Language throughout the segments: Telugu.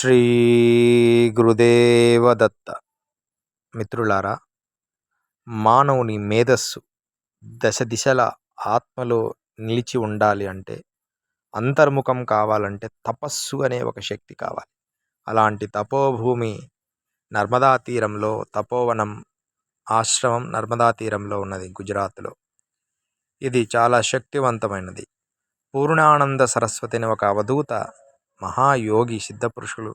శ్రీ గురుదేవదత్త. మిత్రులారా మానవుని మేధస్సు దశ దిశల ఆత్మలో నిలిచి ఉండాలి అంటే అంతర్ముఖం కావాలంటే తపస్సు అనే ఒక శక్తి కావాలి. అలాంటి తపోభూమి నర్మదా తీరంలో తపోవనం ఆశ్రమం నర్మదా తీరంలో ఉన్నది గుజరాత్లో. ఇది చాలా శక్తివంతమైనది. పూర్ణానంద సరస్వతి అనే ఒక అవధూత మహాయోగి సిద్ధపురుషులు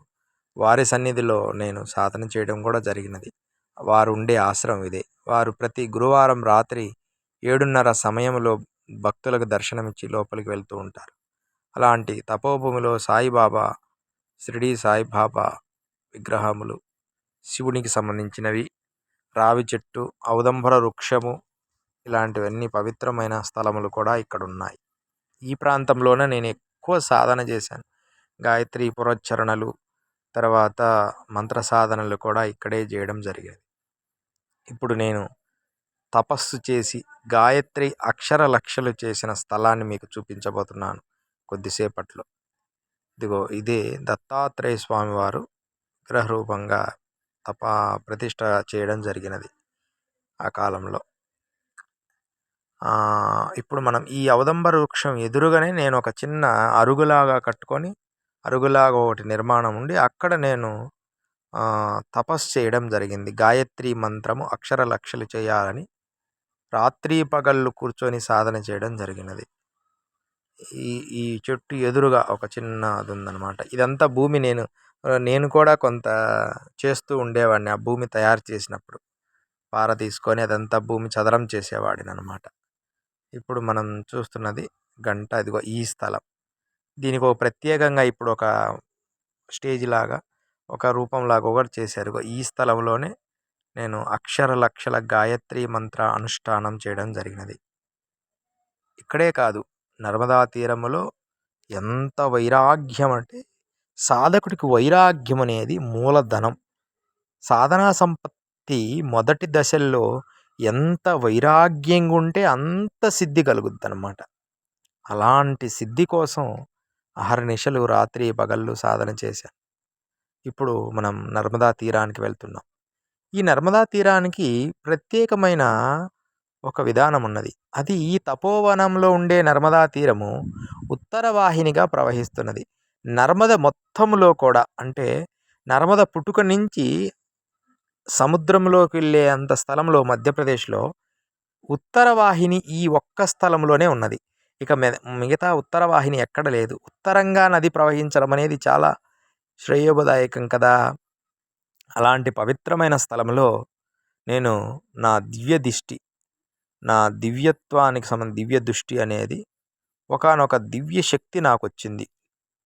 వారి సన్నిధిలో నేను సాధన చేయడం కూడా జరిగినది. వారు ఉండే ఆశ్రమం ఇదే. వారు ప్రతి గురువారం రాత్రి ఏడున్నర సమయంలో భక్తులకు దర్శనమిచ్చి లోపలికి వెళ్తూ ఉంటారు. అలాంటి తపోభూమిలో సాయిబాబా షిరిడి సాయిబాబా విగ్రహములు శివునికి సంబంధించినవి. రావి చెట్టు ఔదంబర వృక్షము ఇలాంటివన్నీ పవిత్రమైన స్థలములు కూడా ఇక్కడ ఉన్నాయి ఈ ప్రాంతంలోనే నేను ఎక్కువ సాధన చేశాను. గాయత్రి పురోచ్చరణలు తర్వాత మంత్ర సాధనలు కూడా ఇక్కడే చేయడం జరిగేది. ఇప్పుడు నేను తపస్సు చేసి గాయత్రి అక్షర లక్షలు చేసిన స్థలాన్ని మీకు చూపించబోతున్నాను కొద్దిసేపట్లో. ఇదిగో ఇదే దత్తాత్రేయ స్వామివారు విగ్రహరూపంగా తప ప్రతిష్ట చేయడం జరిగినది ఆ కాలంలో. ఇప్పుడు మనం ఈ అవదంబర వృక్షం ఎదురుగానే నేను ఒక చిన్న అరుగులాగా కట్టుకొని అరుగులాగా ఒకటి నిర్మాణం ఉండి అక్కడ నేను తపస్సు చేయడం జరిగింది. గాయత్రి మంత్రము అక్షర లక్షలు చేయాలని రాత్రి పగళ్ళు కూర్చొని సాధన చేయడం జరిగినది. ఈ ఈ చెట్టు ఎదురుగా ఒక చిన్న అది ఉందన్నమాట ఇదంతా భూమి నేను నేను కూడా కొంత చేస్తూ ఉండేవాడిని ఆ భూమి తయారు చేసినప్పుడు. పార తీసుకొని అదంతా భూమి చదరం చేసేవాడిని అనమాట ఇప్పుడు మనం చూస్తున్నది గంట ఇదిగో ఈ స్థలం. దీనికి ఒక ప్రత్యేకంగా ఇప్పుడు ఒక స్టేజ్ లాగా ఒక రూపంలాగా ఒకటి చేశారు. ఈ స్థలంలోనే నేను అక్షర లక్షల గాయత్రి మంత్ర అనుష్ఠానం చేయడం జరిగినది. ఇక్కడే కాదు నర్మదా తీరములో ఎంత వైరాగ్యం అంటే సాధకుడికి వైరాగ్యం అనేది మూలధనం. సాధనా సంపత్తి మొదటి దశల్లో ఎంత వైరాగ్యంగా ఉంటే అంత సిద్ధి కలుగుద్ది అనమాట అలాంటి సిద్ధి కోసం అహర్నిశలు రాత్రి పగళ్ళు సాధన చేశాను ఇప్పుడు మనం నర్మదా తీరానికి వెళ్తున్నాం. ఈ నర్మదా తీరానికి ప్రత్యేకమైన ఒక విధానం ఉన్నది అది ఈ తపోవనంలో ఉండే నర్మదా తీరము ఉత్తర వాహినిగా ప్రవహిస్తున్నది. నర్మద మొత్తంలో కూడా అంటే నర్మద పుట్టుక నుంచి సముద్రంలోకి వెళ్ళే అంత స్థలంలో మధ్యప్రదేశ్లో ఉత్తర వాహిని ఈ ఒక్క స్థలంలోనే ఉన్నది. ఇక మిగతా ఉత్తర వాహిని ఎక్కడ లేదు. ఉత్తరంగా నది ప్రవహించడం అనేది చాలా శ్రేయోభదాయకం కదా! అలాంటి పవిత్రమైన స్థలంలో నేను నా దివ్య దిష్టి నా దివ్యత్వానికి సంబంధించి దివ్య దృష్టి అనేది ఒకనొక దివ్య శక్తి నాకు వచ్చింది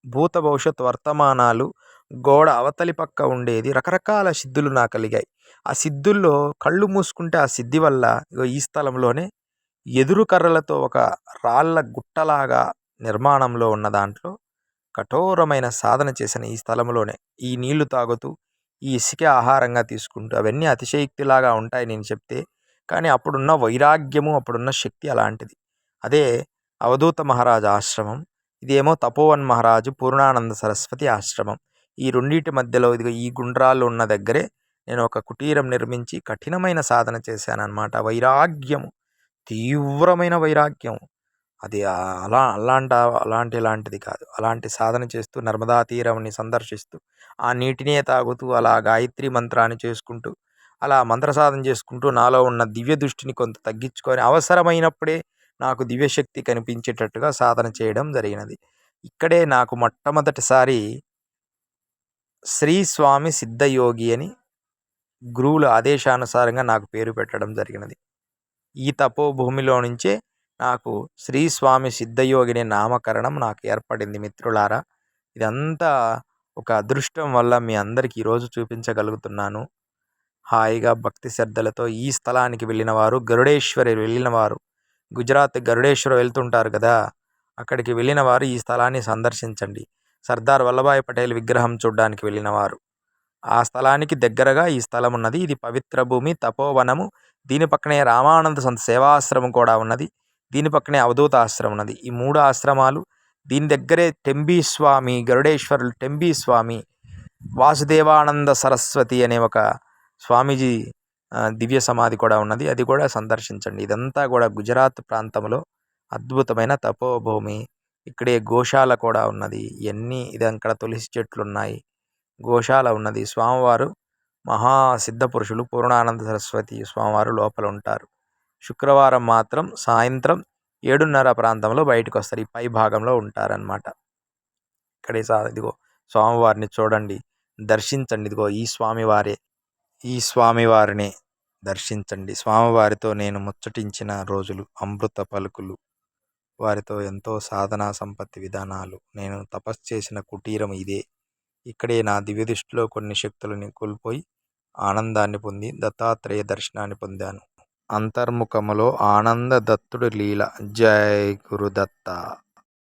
భూత భవిష్యత్ వర్తమానాలు గోడ అవతలి పక్క ఉండేది. రకరకాల సిద్ధులు నాకు కలిగాయి. ఆ సిద్ధుల్లో కళ్ళు మూసుకుంటే ఆ సిద్ధి వల్ల ఈ స్థలంలోనే ఎదురు కర్రలతో ఒక రాళ్ళ గుట్టలాగా నిర్మాణంలో ఉన్న దాంట్లో కఠోరమైన సాధన చేసిన ఈ స్థలంలోనే ఈ నీళ్ళు తాగుతూ ఈ ఇసుక ఆహారంగా తీసుకుంటూ అవన్నీ అతిశయక్తిలాగా ఉంటాయి నేను చెప్తే. కానీ అప్పుడున్న వైరాగ్యము అప్పుడున్న శక్తి అలాంటిది. అదే అవధూత మహారాజు ఆశ్రమం ఇదేమో తపోవన్ మహారాజు పూర్ణానంద సరస్వతి ఆశ్రమం. ఈ రెండింటి మధ్యలో ఇదిగో ఈ గుండ్రాలు ఉన్న దగ్గరే నేను ఒక కుటీరం నిర్మించి కఠినమైన సాధన చేశాను అనమాట వైరాగ్యము. తీవ్రమైన వైరాగ్యం. అది అలా అలాంటి అలాంటి ఇలాంటిది కాదు. అలాంటి సాధన చేస్తూ నర్మదా తీరంని సందర్శిస్తూ ఆ నీటినే తాగుతూ అలా గాయత్రి మంత్రాన్ని చేసుకుంటూ అలా మంత్ర సాధన చేసుకుంటూ నాలో ఉన్న దివ్య దృష్టిని కొంత తగ్గించుకొని అవసరమైనప్పుడే నాకు దివ్యశక్తి కనిపించేటట్టుగా సాధన చేయడం జరిగినది. ఇక్కడే నాకు మొట్టమొదటిసారి శ్రీ స్వామి సిద్ధయోగి అని గురువుల ఆదేశానుసారంగా నాకు పేరు పెట్టడం జరిగినది. ఈ తపోభూమిలో నుంచే నాకు శ్రీ స్వామి సిద్ధయోగిని నామకరణం నాకు ఏర్పడింది మిత్రులారా. ఇదంతా ఒక అదృష్టం వల్ల మీ అందరికీ ఈరోజు చూపించగలుగుతున్నాను. హాయిగా భక్తి శ్రద్ధలతో ఈ స్థలానికి వెళ్ళిన వారు గరుడేశ్వరి వెళ్ళిన వారు గుజరాత్ గరుడేశ్వర వెళ్తుంటారు కదా. అక్కడికి వెళ్ళిన వారు ఈ స్థలాన్ని సందర్శించండి. సర్దార్ వల్లభాయ్ పటేల్ విగ్రహం చూడడానికి వెళ్ళిన వారు ఆ స్థలానికి దగ్గరగా ఈ స్థలం ఉన్నది ఇది పవిత్ర భూమి తపోవనము. దీని పక్కనే రామానంద సంత సేవాశ్రమం కూడా ఉన్నది. దీని పక్కనే అవధూత ఆశ్రమం ఉన్నది. ఈ మూడు ఆశ్రమాలు దీని దగ్గరే టెంబీ స్వామి గరుడేశ్వరులు టెంబీ స్వామి వాసుదేవానంద సరస్వతి అనే ఒక స్వామీజీ దివ్య సమాధి కూడా ఉన్నది. అది కూడా సందర్శించండి. ఇదంతా కూడా గుజరాత్ ప్రాంతంలో అద్భుతమైన తపోభూమి ఇక్కడే గోశాల కూడా ఉన్నది. ఇవన్నీ ఇది అక్కడ తులసి చెట్లు ఉన్నాయి గోశాల ఉన్నది. స్వామివారు మహా సిద్ధ పురుషులు పూర్ణానంద సరస్వతి స్వామివారు లోపల ఉంటారు. శుక్రవారం మాత్రం సాయంత్రం ఏడున్నర ప్రాంతంలో బయటకు వస్తారు ఈ పై భాగంలో ఉంటారనమాట ఇక్కడే సా ఇదిగో స్వామివారిని చూడండి. దర్శించండి. ఇదిగో ఈ స్వామివారే ఈ స్వామివారిని దర్శించండి. స్వామివారితో నేను ముచ్చటించిన రోజులు అమృత పలుకులు వారితో ఎంతో సాధనా సంపత్తి విధానాలు నేను తపస్సు చేసిన కుటీరం ఇదే. ఇక్కడే నా దివ్య దృష్టిలో కొన్ని శక్తులని కోల్పోయి ఆనందాన్ని పొంది దత్తాత్రేయ దర్శనాన్ని పొందాను. అంతర్ముఖములో ఆనంద దత్తుడు లీల. జై గురుదత్త.